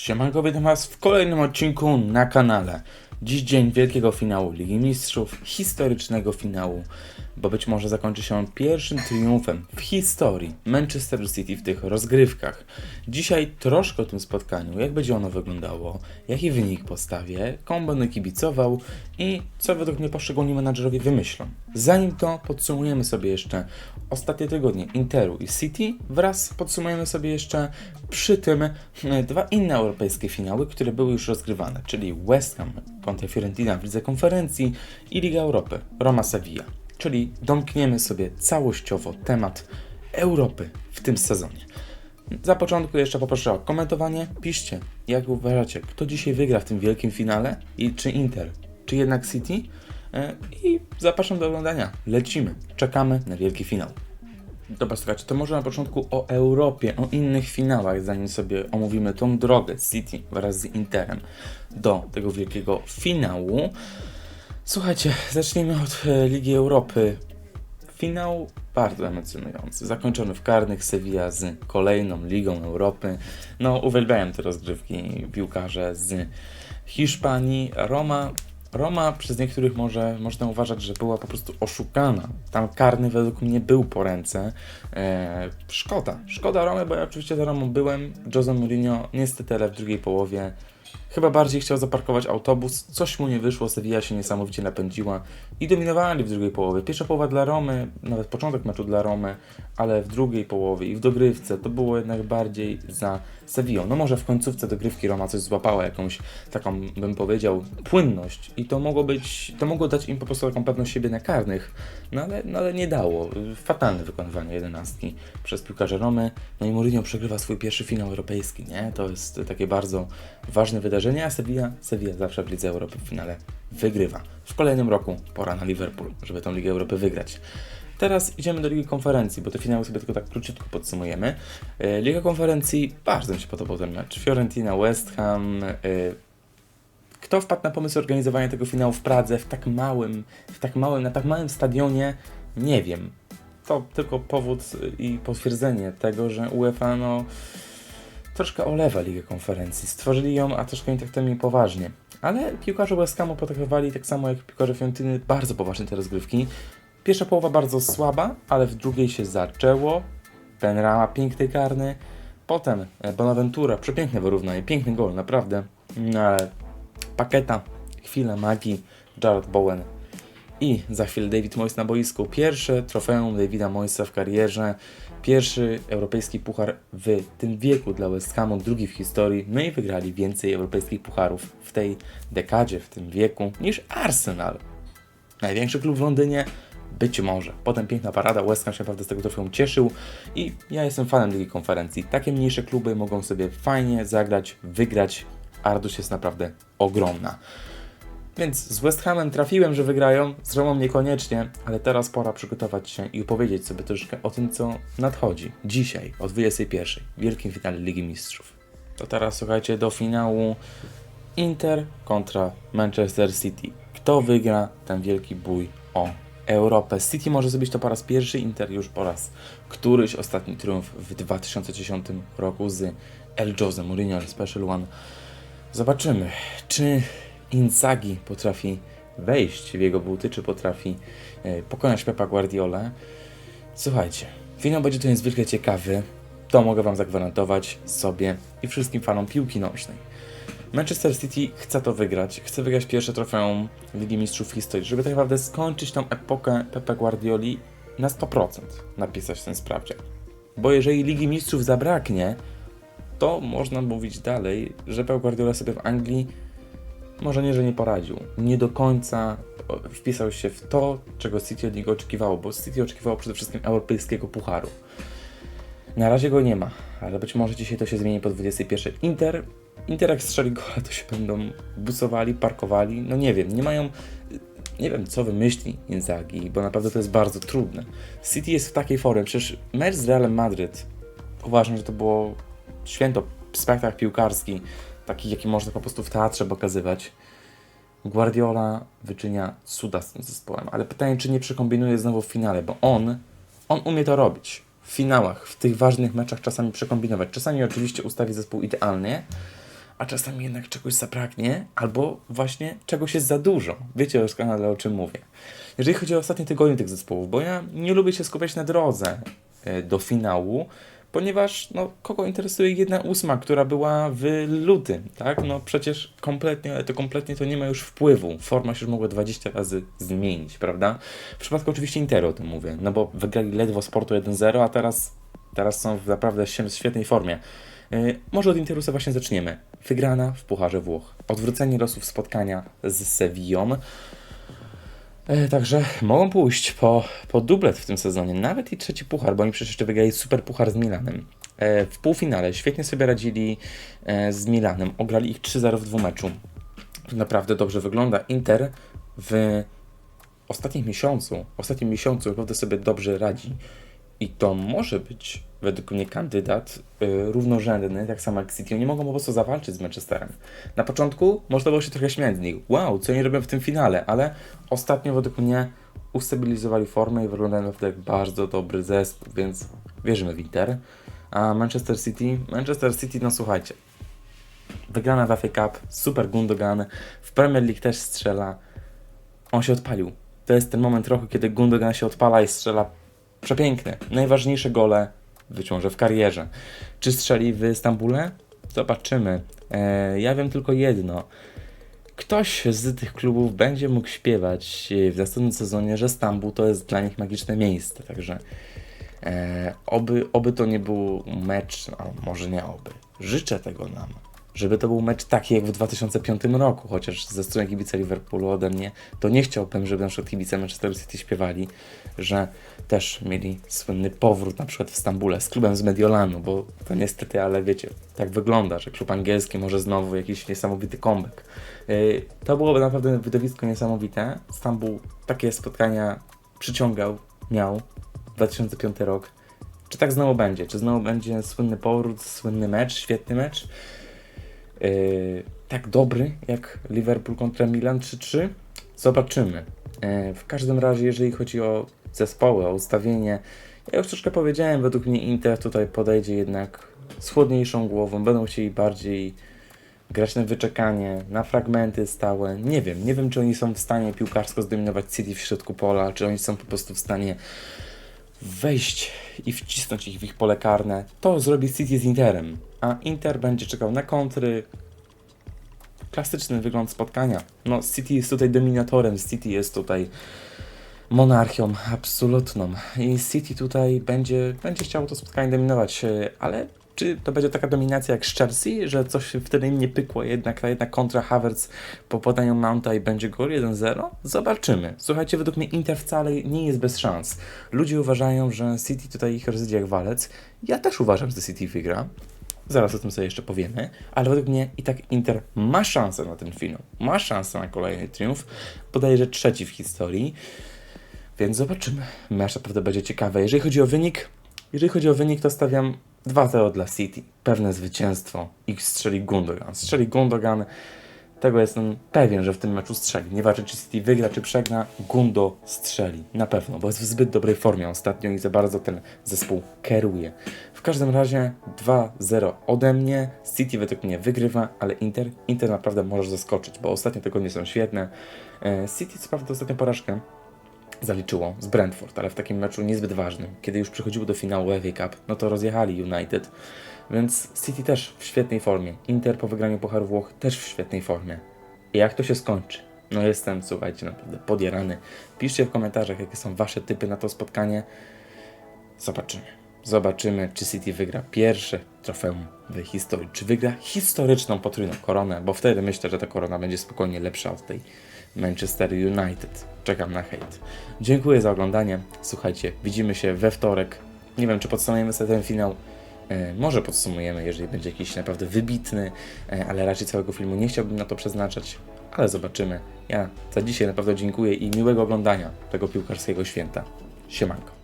Siemanko, witam Was w kolejnym odcinku na kanale. Dziś dzień wielkiego finału Ligi Mistrzów, historycznego finału, bo być może zakończy się on pierwszym triumfem w historii Manchester City w tych rozgrywkach. Dzisiaj troszkę o tym spotkaniu, jak będzie ono wyglądało, jaki wynik postawię, komu będę kibicował i co według mnie poszczególni menadżerowie wymyślą. Zanim to podsumujemy sobie jeszcze ostatnie tygodnie Interu i City wraz podsumujemy sobie jeszcze przy tym e, dwa inne europejskie finały, które były już rozgrywane, czyli West Ham kontra Fiorentina w Lidze Konferencji i Liga Europy Roma-Sevilla. Czyli domkniemy sobie całościowo temat Europy w tym sezonie. Za początku jeszcze poproszę o komentowanie. Piszcie, jak uważacie, kto dzisiaj wygra w tym wielkim finale i czy Inter, czy jednak City. E, I zapraszam do oglądania. Lecimy, czekamy na wielki finał. Dobra, słuchajcie, to może na początku o Europie, o innych finałach, zanim sobie omówimy tą drogę City wraz z Interem do tego wielkiego finału. Słuchajcie, zacznijmy od e, Ligi Europy. Finał bardzo emocjonujący, zakończony w karnych Sevilla z kolejną Ligą Europy. No, uwielbiałem te rozgrywki piłkarze z Hiszpanii. Roma Roma przez niektórych może można uważać, że była po prostu oszukana. Tam karny według mnie był po ręce. Eee, szkoda. Szkoda Romy, bo ja oczywiście za Romą byłem. Jose Mourinho niestety ale w drugiej połowie chyba bardziej chciał zaparkować autobus. Coś mu nie wyszło, Sevilla się niesamowicie napędziła i dominowali w drugiej połowie. Pierwsza połowa dla Romy, nawet początek meczu dla Romy, ale w drugiej połowie i w dogrywce to było jednak bardziej za Sevillą. No może w końcówce dogrywki Roma coś złapała, jakąś taką, bym powiedział, płynność i to mogło być, to mogło dać im po prostu taką pewność siebie na karnych, no ale, no ale nie dało. Fatalne wykonywanie jedenastki przez piłkarze Romy. No i Mourinho przegrywa swój pierwszy finał europejski, nie? To jest takie bardzo ważne wydarzenie, a Sevilla, Sevilla zawsze w Lidze Europy w finale wygrywa. W kolejnym roku pora na Liverpool, żeby tą Ligę Europy wygrać. Teraz idziemy do Ligi Konferencji, bo te finały sobie tylko tak króciutko podsumujemy. E, Liga Konferencji, bardzo mi się podobał ten mecz. Fiorentina, West Ham. e, Kto wpadł na pomysł organizowania tego finału w Pradze w tak małym, w tak małym, na tak małym stadionie? Nie wiem. To tylko powód i potwierdzenie tego, że UEFA no, troszkę olewa Ligę Konferencji. Stworzyli ją, a troszkę nie traktujemy jej poważnie. Ale piłkarze West Hamu potraktowali tak samo jak piłkarze Fiorentyny bardzo poważnie te rozgrywki. Pierwsza połowa bardzo słaba, ale w drugiej się zaczęło. Benrama piękny karny. Potem e, Bonaventura, przepiękne wyrównanie, piękny gol, naprawdę. No ale Paketa, chwila magii, Jared Bowen i za chwilę David Moyes na boisku. Pierwsze trofeum Davida Moyesa w karierze, pierwszy europejski puchar w tym wieku dla West Hamu, drugi w historii. No i wygrali więcej europejskich pucharów w tej dekadzie, w tym wieku niż Arsenal. Największy klub w Londynie? Być może. Potem piękna parada, West Ham się naprawdę z tego trofeum cieszył i ja jestem fanem Ligi Konferencji. Takie mniejsze kluby mogą sobie fajnie zagrać, wygrać. Ardus jest naprawdę ogromna. Więc z West Hamem trafiłem, że wygrają, z Romą niekoniecznie, ale teraz pora przygotować się i opowiedzieć sobie troszkę o tym, co nadchodzi dzisiaj o 21 w wielkim finale Ligi Mistrzów. To teraz słuchajcie do finału Inter kontra Manchester City. Kto wygra ten wielki bój o Europę? City może zrobić to po raz pierwszy, Inter już po raz któryś ostatni triumf w 2010 roku z El Jose Mourinho Special One. Zobaczymy, czy Inzaghi potrafi wejść w jego buty, czy potrafi e, pokonać Pepa Guardiola. Słuchajcie, finał będzie to niezwykle ciekawy. To mogę Wam zagwarantować sobie i wszystkim fanom piłki nośnej. Manchester City chce to wygrać. Chce wygrać pierwsze trofeum Ligi Mistrzów w historii, żeby tak naprawdę skończyć tą epokę Pepe Guardioli na 100%, napisać ten sprawdzian. Bo jeżeli Ligi Mistrzów zabraknie, to można mówić dalej, że Pep Guardiola sobie w Anglii może nie, że nie poradził. Nie do końca wpisał się w to, czego City od niego oczekiwało, bo City oczekiwało przede wszystkim europejskiego pucharu. Na razie go nie ma, ale być może dzisiaj to się zmieni po 21. Inter, Inter jak strzeli gola, to się będą busowali, parkowali, no nie wiem, nie mają, nie wiem co wymyśli Inzaghi, bo naprawdę to jest bardzo trudne. City jest w takiej formie, przecież mecz z Realem Madryt, uważam, że to było święto, spektakl piłkarski, taki jaki można po prostu w teatrze pokazywać. Guardiola wyczynia cuda z tym zespołem, ale pytanie, czy nie przekombinuje znowu w finale, bo on, on umie to robić. W finałach, w tych ważnych meczach czasami przekombinować. Czasami oczywiście ustawi zespół idealnie, a czasami jednak czegoś zabraknie, albo właśnie czegoś jest za dużo. Wiecie doskonale o czym mówię. Jeżeli chodzi o ostatnie tygodnie tych zespołów, bo ja nie lubię się skupiać na drodze e, do finału, ponieważ no, kogo interesuje jedna ósma, która była w lutym, tak? No przecież kompletnie, ale to kompletnie to nie ma już wpływu. Forma się już mogła 20 razy zmienić, prawda? W przypadku oczywiście Interu o tym mówię, no bo wygrali ledwo Sportu 1-0, a teraz, teraz są w naprawdę świetnej formie. Yy, może od Interu sobie właśnie zaczniemy. Wygrana w Pucharze Włoch. Odwrócenie losów spotkania z Sevillą. E, Także mogą pójść po, po dublet w tym sezonie, nawet i trzeci puchar, bo oni przecież jeszcze wygrali super puchar z Milanem. E, W półfinale świetnie sobie radzili e, z Milanem, ograli ich 3-0 w dwumeczu. To naprawdę dobrze wygląda. Inter w ostatnim miesiącu, w ostatnim miesiącu naprawdę sobie dobrze radzi. I to może być według mnie kandydat y, równorzędny, tak samo jak City. Oni mogą po prostu zawalczyć z Manchesterem. Na początku można było się trochę śmiać z nich. Wow, co oni robią w tym finale, ale ostatnio według mnie ustabilizowali formę i wyglądają naprawdę jak bardzo dobry zespół, więc wierzymy w Inter. A Manchester City? Manchester City, no słuchajcie, wygrana w FA Cup, super Gundogan, w Premier League też strzela. On się odpalił. To jest ten moment trochę, kiedy Gundogan się odpala i strzela przepiękne, najważniejsze gole być może w karierze. Czy strzeli w Stambule? Zobaczymy. E, ja wiem tylko jedno. Ktoś z tych klubów będzie mógł śpiewać w następnym sezonie, że Stambuł to jest dla nich magiczne miejsce. Także e, oby, oby to nie był mecz, a może nie oby. Życzę tego nam. Żeby to był mecz taki jak w 2005 roku, chociaż ze strony kibica Liverpoolu ode mnie, to nie chciałbym, żeby na przykład kibice Manchester City śpiewali, że też mieli słynny powrót na przykład w Stambule z klubem z Mediolanu, bo to niestety, ale wiecie, tak wygląda, że klub angielski może znowu jakiś niesamowity comeback. Yy, to byłoby naprawdę widowisko niesamowite. Stambuł takie spotkania przyciągał, miał 2005 rok. Czy tak znowu będzie? Czy znowu będzie słynny powrót, słynny mecz, świetny mecz? Yy, tak dobry jak Liverpool kontra Milan 3-3? Zobaczymy. Yy, w każdym razie, jeżeli chodzi o zespoły, o ustawienie, ja już troszkę powiedziałem, według mnie Inter tutaj podejdzie jednak z chłodniejszą głową, będą chcieli bardziej grać na wyczekanie, na fragmenty stałe. Nie wiem, nie wiem, czy oni są w stanie piłkarsko zdominować City w środku pola, czy oni są po prostu w stanie wejść i wcisnąć ich w ich pole karne. To zrobi City z Interem, a Inter będzie czekał na kontry. Klasyczny wygląd spotkania. No, City jest tutaj dominatorem, City jest tutaj monarchią absolutną i City tutaj będzie, będzie chciało to spotkanie dominować, e, ale czy to będzie taka dominacja jak z Chelsea, że coś wtedy nie pykło, jednak ta jedna kontra Havertz po podaniu Mounta i będzie gol 1-0? Zobaczymy. Słuchajcie, według mnie Inter wcale nie jest bez szans. Ludzie uważają, że City tutaj ich rozwiedzie jak walec. Ja też uważam, że City wygra. Zaraz o tym sobie jeszcze powiemy, ale według mnie i tak Inter ma szansę na ten finał. Ma szansę na kolejny triumf. Że trzeci w historii. Więc zobaczymy. Mecz naprawdę będzie ciekawy. Jeżeli chodzi o wynik, jeżeli chodzi o wynik, to stawiam 2-0 dla City. Pewne zwycięstwo. Ich strzeli Gundogan. Strzeli Gundogan. Tego jestem pewien, że w tym meczu strzeli. Nieważne czy City wygra, czy przegna, Gundo strzeli. Na pewno, bo jest w zbyt dobrej formie ostatnio i za bardzo ten zespół kieruje. W każdym razie 2-0 ode mnie. City według mnie wygrywa, ale Inter, Inter naprawdę może zaskoczyć, bo ostatnie tygodnie są świetne. E, City co prawda ostatnią porażkę zaliczyło z Brentford, ale w takim meczu niezbyt ważnym. Kiedy już przychodziło do finału FA Cup, no to rozjechali United, więc City też w świetnej formie. Inter po wygraniu Pucharu Włoch też w świetnej formie. I jak to się skończy? No jestem, słuchajcie, naprawdę podjarany. Piszcie w komentarzach, jakie są Wasze typy na to spotkanie. Zobaczymy. Zobaczymy, czy City wygra pierwsze trofeum w historii. Czy wygra historyczną potrójną koronę, bo wtedy myślę, że ta korona będzie spokojnie lepsza od tej Manchester United. Czekam na hejt. Dziękuję za oglądanie. Słuchajcie, widzimy się we wtorek. Nie wiem, czy podsumujemy sobie ten finał. E, może podsumujemy, jeżeli będzie jakiś naprawdę wybitny, e, ale raczej całego filmu nie chciałbym na to przeznaczać, ale zobaczymy. Ja za dzisiaj naprawdę dziękuję i miłego oglądania tego piłkarskiego święta. Siemanko.